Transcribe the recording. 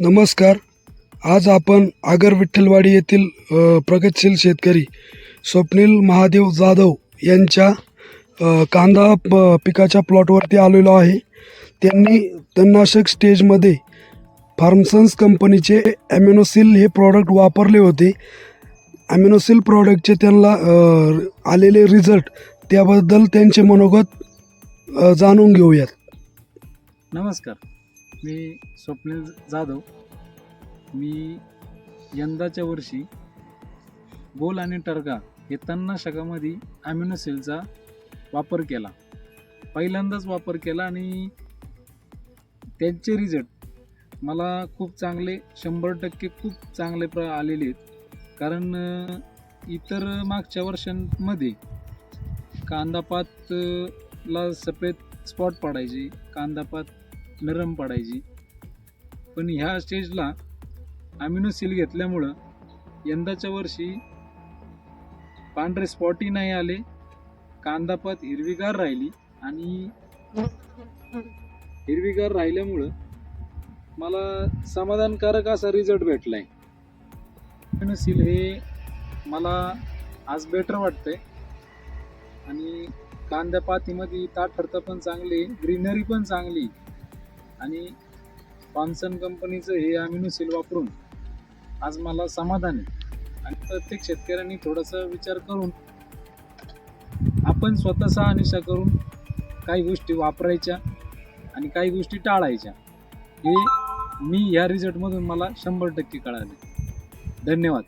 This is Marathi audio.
नमस्कार. आज आपण आगर विठ्ठलवाडी येथील प्रगतशील शेतकरी स्वप्नील महादेव जाधव यांच्या कांदा प पिकाच्या प्लॉटवरती आलेलो आहे. त्यांनी तणनाशक स्टेजमध्ये फार्मसन्स कंपनीचे ॲमिनोसिल हे प्रॉडक्ट वापरले होते. ॲमिनोसिल प्रॉडक्टचे त्यांना आलेले रिझल्ट त्याबद्दल त्यांचे मनोगत जाणून घेऊयात. नमस्कार. मी स्वप्नील जाधव मी यंदाच्या वर्षी गोल आणि टर्गा हे तन्नाशकामध्ये ॲम्युनोसिलचा वापर केला. पहिल्यांदाच वापर केला आणि त्यांचे रिझल्ट मला खूप चांगले शंभर टक्के खूप चांगले प्र आलेले आहेत. कारण इतर मागच्या वर्षांमध्ये कांदापातला सफेद स्पॉट पडायची. कांदापात नरम पडायची. पण ह्या स्टेजला अमिनोसिल घेतल्यामुळं यंदाच्या वर्षी पांढरे स्पॉटही नाही आले कांदापात हिरवीगार राहिली आणि हिरवीगार राहिल्यामुळं मला समाधानकारक असा रिझल्ट भेटलाय. अमिनोसिल हे मला आज बेटर वाटतंय. आणि कांद्या पातीमध्ये ताठरता पण चांगली ग्रीनरी पण चांगली आणि पॉन्सन कंपनीचं हे अमिनोसिल वापरून आज मला समाधान आहे. आणि प्रत्येक शेतकऱ्यांनी थोडासा विचार करून आपण स्वतःचा अनिशा करून काही गोष्टी वापरायच्या आणि काही गोष्टी टाळायच्या हे मी ह्या रिझल्टमधून मला शंभर टक्के कळाले. धन्यवाद.